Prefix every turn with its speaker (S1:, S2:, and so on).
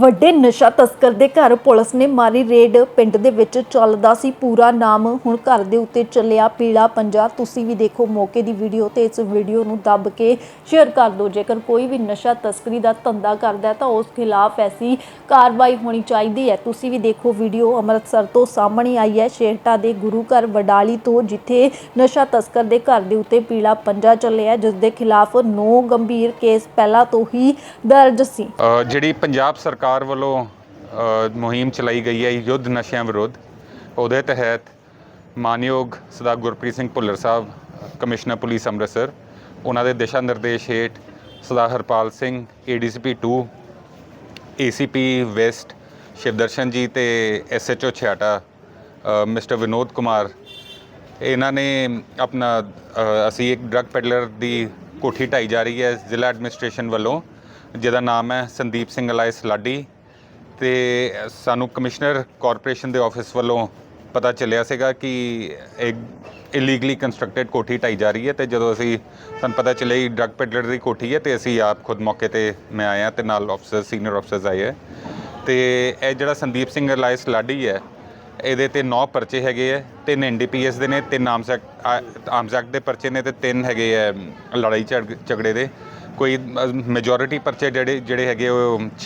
S1: ਵੱਡੇ ਨਸ਼ਾ ਤਸਕਰ ਦੇ ਘਰ ਪੁਲਿਸ ਨੇ ਮਾਰੀ ਰੇਡ। ਪਿੰਡ ਦੇ ਵਿੱਚ ਚੱਲਦਾ ਸੀ ਪੂਰਾ ਨਾਮ। ਹੁਣ ਘਰ ਦੇ ਉੱਤੇ ਚੱਲਿਆ ਪੀਲਾ ਪੰਜਾ। ਤੁਸੀਂ ਵੀ ਦੇਖੋ ਮੌਕੇ ਦੀ ਵੀਡੀਓ ਤੇ ਇਸ ਵੀਡੀਓ ਨੂੰ ਦੱਬ ਕੇ ਸ਼ੇਅਰ ਕਰ ਦਿਓ। ਜੇਕਰ ਕੋਈ ਵੀ ਨਸ਼ਾ ਤਸਕਰੀ ਦਾ ਧੰਦਾ ਕਰਦਾ ਹੈ ਤਾਂ ਉਸ ਖਿਲਾਫ ਐਸੀ ਕਾਰਵਾਈ ਹੋਣੀ ਚਾਹੀਦੀ ਹੈ। ਤੁਸੀਂ ਵੀ ਦੇਖੋ ਵੀਡੀਓ ਅੰਮ੍ਰਿਤਸਰ ਤੋਂ ਸਾਹਮਣੇ ਆਈ ਹੈ। ਸ਼ੇਰਟਾ ਦੇ ਗੁਰੂ ਘਰ ਵਡਾਲੀ ਤੋਂ ਜਿੱਥੇ ਨਸ਼ਾ ਤਸਕਰ ਦੇ ਘਰ ਦੇ ਉੱਤੇ ਪੀਲਾ ਪੰਜਾ ਚੱਲਿਆ, ਜਿਸ ਦੇ ਖਿਲਾਫ 9 ਗੰਭੀਰ ਕੇਸ ਪਹਿਲਾਂ ਤੋਂ ਹੀ ਦਰਜ ਸੀ।
S2: ਜਿਹੜੀ ਪੰਜਾਬ ਸਰਕਾਰ ਸਰਕਾਰ ਵੱਲੋਂ ਮੁਹਿੰਮ ਚਲਾਈ ਗਈ ਹੈ ਯੁੱਧ ਨਸ਼ਿਆਂ ਵਿਰੁੱਧ। ਉਹਦੇ ਤਹਿਤ ਮਾਨਯੋਗ ਸਰਦਾਰ ਗੁਰਪ੍ਰੀਤ ਸਿੰਘ ਭੁੱਲਰ ਸਾਹਿਬ ਕਮਿਸ਼ਨਰ ਪੁਲਿਸ ਅੰਮ੍ਰਿਤਸਰ ਉਹਨਾਂ ਦੇ ਦਿਸ਼ਾ ਨਿਰਦੇਸ਼ ਹੇਠ Sardar Harpal Singh ADCP 2 ACP west Shivdarshan ji ਤੇ ਐਸਐਚਓ ਛਿਆਟਾ ਅ, ਮਿਸਟਰ ਵਿਨੋਦ ਕੁਮਾਰ। ਇਹਨਾਂ ਨੇ ਆਪਣਾ ਅਸੀਂ ਇੱਕ ਡਰੱਗ ਪੈਡਲਰ ਦੀ ਕੋਠੀ ਢਾਈ ਜਾ ਰਹੀ ਹੈ ਜ਼ਿਲ੍ਹਾ ਐਡਮਿਨਿਸਟ੍ਰੇਸ਼ਨ ਵੱਲੋਂ ਜਿਹਦਾ ਨਾਮ ਹੈ ਸੰਦੀਪ ਸਿੰਘ ਅਲਾਇਸ ਲਾਡੀ ਤੇ ਸਾਨੂੰ ਕਮਿਸ਼ਨਰ ਕਾਰਪੋਰੇਸ਼ਨ ਦੇ ਆਫਿਸ ਵੱਲੋਂ ਪਤਾ ਚੱਲਿਆ ਸੀਗਾ ਕਿ ਇੱਕ ਇਲੀਗਲੀ ਕੰਸਟਰਕਟਡ ਕੋਠੀ ਢਾਈ ਜਾ ਰਹੀ ਹੈ ਤੇ ਜਦੋਂ ਅਸੀਂ, ਸਾਨੂੰ ਪਤਾ ਚੱਲਿਆ ਕਿ ਡਰੱਗ ਪੈਡਲਰ ਦੀ ਕੋਠੀ ਹੈ ਤੇ ਅਸੀਂ ਆਪ ਖੁਦ ਮੌਕੇ ਤੇ ਮੈਂ ਆਇਆ ਤੇ ਨਾਲ ਆਫਸਰ ਸੀਨੀਅਰ ਆਫਸਰਸ ਆਏ ਹੈ। ਤੇ ਇਹ ਜਿਹੜਾ ਸੰਦੀਪ ਸਿੰਘ ਅਲਾਇਸ ਲਾਡੀ ਹੈ, ਇਹਦੇ ਤੇ 9 ਪਰਚੇ ਹੈਗੇ ਆ ਤਿੰਨ ਐਨਡੀਪੀਐਸ ਦੇ ਨੇ, ਤਿੰਨ ਆਰਮਸ ਐਕਟ ਆਰਮਸ ਐਕਟ ਦੇ ਪਰਚੇ ਨੇ ਤੇ ਤਿੰਨ ਹੈਗੇ ਆ ਲੜਾਈ ਝੜ- ਝਗੜੇ ਦੇ। ਕੋਈ ਮੈਜੋਰਿਟੀ ਪਰਚੇ ਜਿਹੜੇ ਜਿਹੜੇ ਹੈਗੇ ਉਹ